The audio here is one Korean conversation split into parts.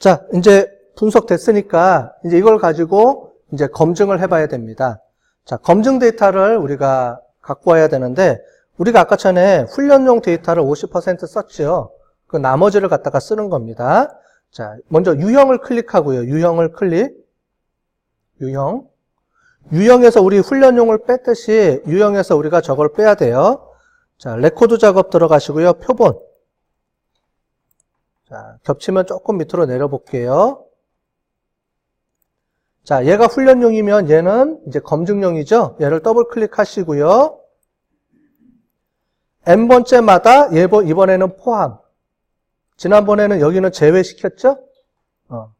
자, 이제 분석됐으니까 이제 이걸 가지고 이제 검증을 해봐야 됩니다. 자, 검증 데이터를 우리가 갖고 와야 되는데 우리가 아까 전에 훈련용 데이터를 50% 썼죠. 그 나머지를 갖다가 쓰는 겁니다. 자, 먼저 유형을 클릭하고요. 유형을 클릭. 유형. 유형에서 우리 훈련용을 뺐듯이 유형에서 우리가 저걸 빼야 돼요. 자, 레코드 작업 들어가시고요. 표본. 자, 겹치면 조금 밑으로 내려볼게요. 자, 얘가 훈련용이면 얘는 이제 검증용이죠. 얘를 더블 클릭하시고요. n번째마다 얘 이번에는 포함. 지난번에는 여기는 제외시켰죠? 어.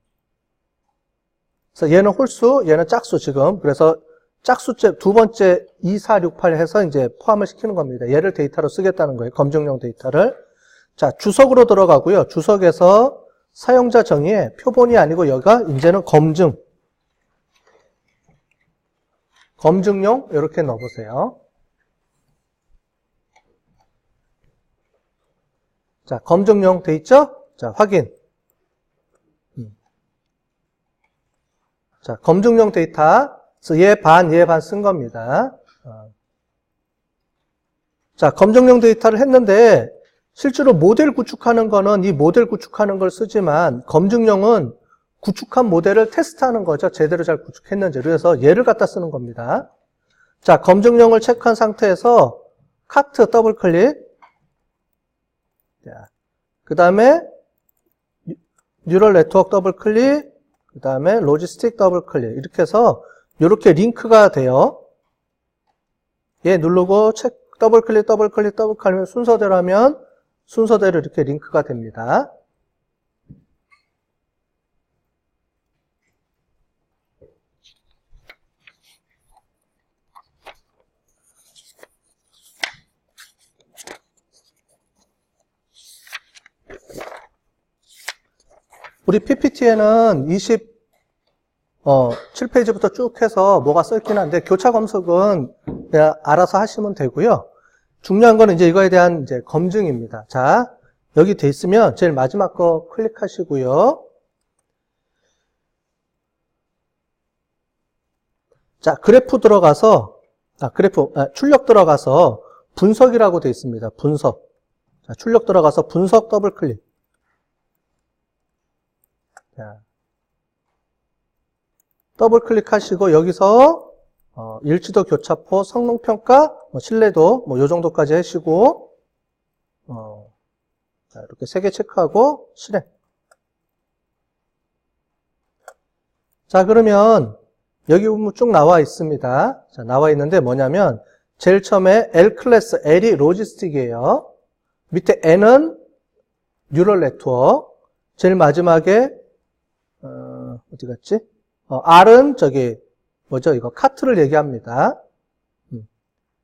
그래서 얘는 홀수, 얘는 짝수 지금. 그래서 짝수째 두 번째 2, 4, 6, 8 해서 이제 포함을 시키는 겁니다. 얘를 데이터로 쓰겠다는 거예요. 검증용 데이터를. 자, 주석으로 들어가고요. 주석에서 사용자 정의에 표본이 아니고 여기가 이제는 검증. 검증용 이렇게 넣어보세요. 자, 검증용 돼 있죠? 자, 확인. 음. 자, 검증용 데이터. 얘 반, 얘 반 쓴 겁니다. 어. 자, 검증용 데이터를 했는데 실제로 모델 구축하는 거는 이 모델 구축하는 걸 쓰지만 검증용은 구축한 모델을 테스트하는 거죠. 제대로 잘 구축했는지. 그래서 얘를 갖다 쓰는 겁니다. 자, 검증용을 체크한 상태에서 카트 더블 클릭. 자, 그 다음에 뉴럴 네트워크 더블 클릭. 그 다음에 로지스틱 더블 클릭. 이렇게 해서 이렇게 링크가 돼요. 얘 누르고 체크 더블 클릭, 더블 클릭, 더블 클릭 순서대로 하면 순서대로 이렇게 링크가 됩니다. 우리 PPT에는 20, 어, 7페이지부터 쭉 해서 뭐가 써있긴 한데, 교차 검색은 알아서 하시면 되고요. 중요한 거는 이제 이거에 대한 이제 검증입니다. 자, 여기 돼 있으면 제일 마지막 거 클릭하시고요. 자, 그래프 들어가서, 아, 그래프, 아, 출력 들어가서 분석이라고 돼 있습니다. 분석. 자, 출력 들어가서 분석 더블 클릭. 자, 더블 클릭하시고 여기서 어, 일치도 교차포 성능평가 뭐 신뢰도 뭐 요 정도까지 하시고 어, 자, 이렇게 세 개 체크하고 실행. 자 그러면 여기 보면 쭉 나와 있습니다. 자 나와 있는데 뭐냐면 제일 처음에 L 클래스 L이 로지스틱이에요. 밑에 N은 뉴럴 네트워크. 제일 마지막에 어, 어디 갔지? 어, R은 저기 뭐죠? 이거 카트를 얘기합니다. 음.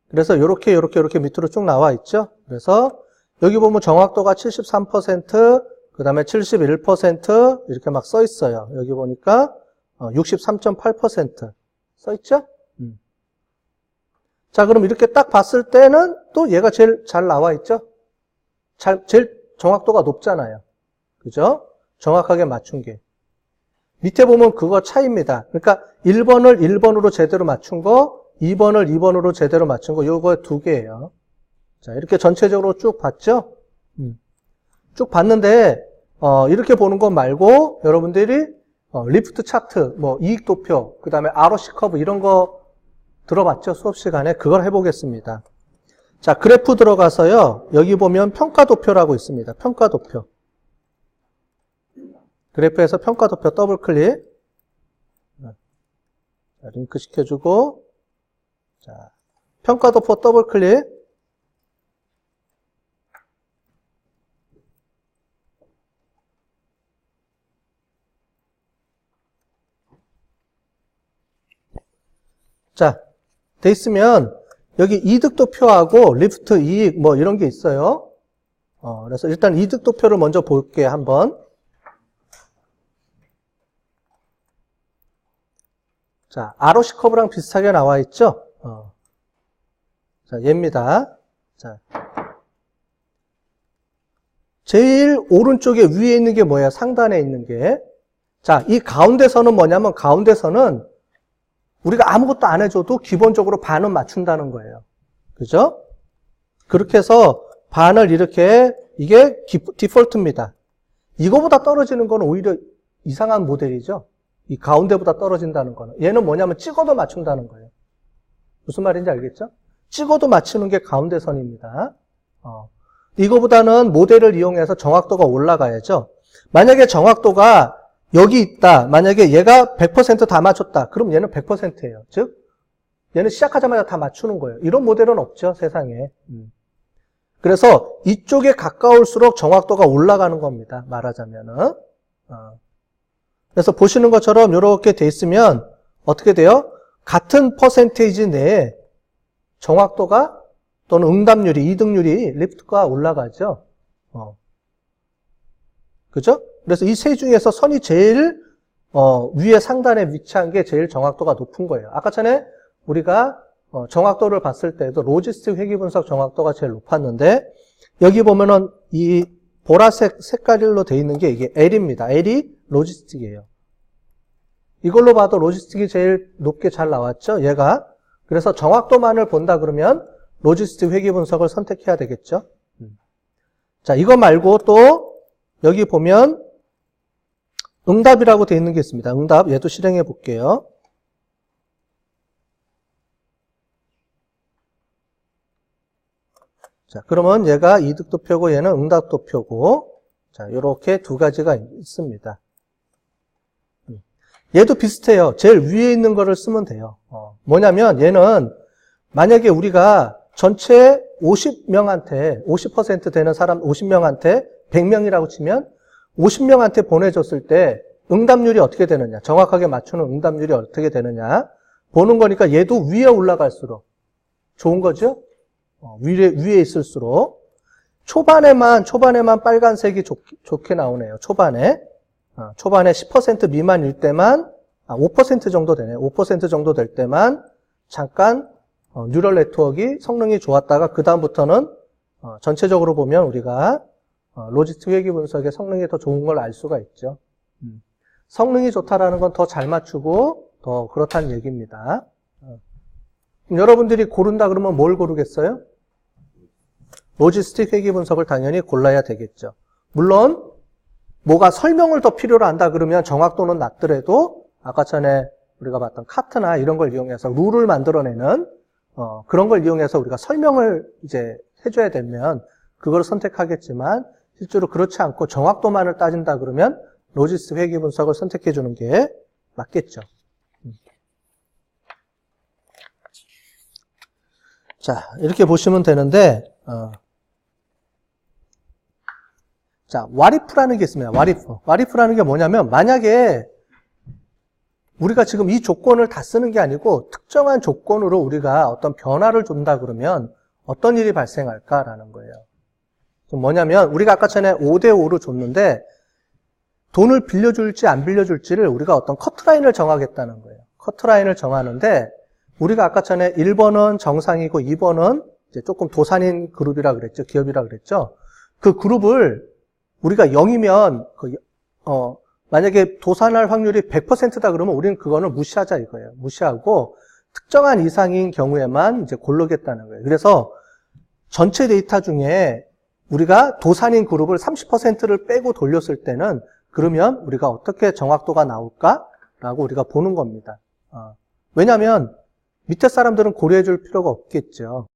그래서 이렇게 이렇게 이렇게 밑으로 쭉 나와 있죠. 그래서 여기 보면 정확도가 73%, 그 다음에 71% 이렇게 막 써 있어요. 여기 보니까 63.8%써 있죠? 음. 자, 그럼 이렇게 딱 봤을 때는 또 얘가 제일 잘 나와 있죠? 잘, 제일 정확도가 높잖아요. 그죠? 정확하게 맞춘 게. 밑에 보면 그거 차이입니다. 그러니까 1번을 1번으로 제대로 맞춘 거, 2번을 2번으로 제대로 맞춘 거, 요거 두 개예요. 자, 이렇게 전체적으로 쭉 봤죠? 음. 쭉 봤는데, 어, 이렇게 보는 것 말고, 여러분들이, 어, 리프트 차트, 뭐, 이익 도표, 그 다음에 ROC 커브, 이런 거 들어봤죠? 수업 시간에. 그걸 해보겠습니다. 자, 그래프 들어가서요, 여기 보면 평가 도표라고 있습니다. 평가 도표. 그래프에서 평가 도표 더블 클릭. 자, 링크 시켜주고, 자, 평가 도표 더블 클릭. 자, 돼 있으면 여기 이득도표하고 리프트 이익 뭐 이런 게 있어요. 어, 그래서 일단 이득도표를 먼저 볼게 한번. 자, ROC 커브랑 비슷하게 나와 있죠? 어. 자, 얘입니다. 자. 제일 오른쪽에 위에 있는 게 뭐예요? 상단에 있는 게. 자, 이 가운데선은 뭐냐면 가운데선은 우리가 아무것도 안 해줘도 기본적으로 반은 맞춘다는 거예요. 그죠? 그렇게 해서 반을 이렇게 이게 기- 디폴트입니다. 이거보다 떨어지는 건 오히려 이상한 모델이죠. 이 가운데보다 떨어진다는 거는. 얘는 뭐냐면 찍어도 맞춘다는 거예요. 무슨 말인지 알겠죠? 찍어도 맞추는 게 가운데선입니다. 어. 이거보다는 모델을 이용해서 정확도가 올라가야죠. 만약에 정확도가 여기 있다. 만약에 얘가 100%다 맞췄다. 그럼 얘는 100%예요. 즉, 얘는 시작하자마자 다 맞추는 거예요. 이런 모델은 없죠, 세상에. 음. 그래서 이쪽에 가까울수록 정확도가 올라가는 겁니다. 말하자면은. 어. 그래서 보시는 것처럼 이렇게 돼 있으면 어떻게 돼요? 같은 퍼센테이지 내에 정확도가 또는 응답률이, 이등률이 리프트가 올라가죠. 어. 그죠? 그래서 이 세 중에서 선이 제일 어, 위에 상단에 위치한 게 제일 정확도가 높은 거예요. 아까 전에 우리가 어, 정확도를 봤을 때도 로지스틱 회귀 분석 정확도가 제일 높았는데 여기 보면은 이 보라색 색깔로 돼 있는 게 이게 L입니다. L이 로지스틱이에요. 이걸로 봐도 로지스틱이 제일 높게 잘 나왔죠. 얘가 그래서 정확도만을 본다 그러면 로지스틱 회귀 분석을 선택해야 되겠죠. 음. 자, 이거 말고 또 여기 보면 응답이라고 되어 있는 게 있습니다. 응답 얘도 실행해 볼게요. 자, 그러면 얘가 이득 도표고 얘는 응답 도표고 자, 이렇게 두 가지가 있습니다. 음. 얘도 비슷해요. 제일 위에 있는 거를 쓰면 돼요. 어, 뭐냐면 얘는 만약에 우리가 전체 50명한테 50% 되는 사람 50명한테 100명이라고 치면 50명한테 보내줬을 때 응답률이 어떻게 되느냐 정확하게 맞추는 응답률이 어떻게 되느냐 보는 거니까 얘도 위에 올라갈수록 좋은 거죠 어, 위에, 위에 있을수록 초반에만 초반에만 빨간색이 좋, 좋게 나오네요 초반에 어, 초반에 10% 미만일 때만 아, 5% 정도 되네 5% 정도 될 때만 잠깐 어, 뉴럴 네트워크가 성능이 좋았다가 그 다음부터는 어, 전체적으로 보면 우리가 어, 로지스틱 회귀 분석의 성능이 더 좋은 걸 알 수가 있죠. 음. 성능이 좋다라는 건 더 잘 맞추고 더 그렇다는 얘기입니다. 어. 여러분들이 고른다 그러면 뭘 고르겠어요? 로지스틱 회귀 분석을 당연히 골라야 되겠죠. 물론 뭐가 설명을 더 필요로 한다 그러면 정확도는 낮더라도 아까 전에 우리가 봤던 카트나 이런 걸 이용해서 룰을 만들어내는 어, 그런 걸 이용해서 우리가 설명을 이제 해줘야 되면 그걸 선택하겠지만 실제로 그렇지 않고 정확도만을 따진다 그러면 로지스 회귀 분석을 선택해 주는 게 맞겠죠. 음. 자, 이렇게 보시면 되는데, 어. 자, 와리프라는 게 있습니다. 와리프. 와리프라는 게 뭐냐면, 만약에 우리가 지금 이 조건을 다 쓰는 게 아니고, 특정한 조건으로 우리가 어떤 변화를 준다 그러면 어떤 일이 발생할까라는 거예요. 뭐냐면 우리가 아까 전에 5대5로 줬는데 돈을 빌려줄지 안 빌려줄지를 우리가 어떤 커트라인을 정하겠다는 거예요. 커트라인을 정하는데 우리가 아까 전에 1번은 정상이고 2번은 이제 조금 도산인 그룹이라 그랬죠. 기업이라 그랬죠. 그 그룹을 우리가 0이면 그 어, 만약에 도산할 확률이 100%다 그러면 우리는 그거는 무시하자 이거예요. 무시하고 특정한 이상인 경우에만 이제 고르겠다는 거예요. 그래서 전체 데이터 중에 우리가 도산인 그룹을 30%를 빼고 돌렸을 때는 그러면 우리가 어떻게 정확도가 나올까라고 우리가 보는 겁니다. 어. 왜냐하면 밑에 사람들은 고려해 줄 필요가 없겠죠.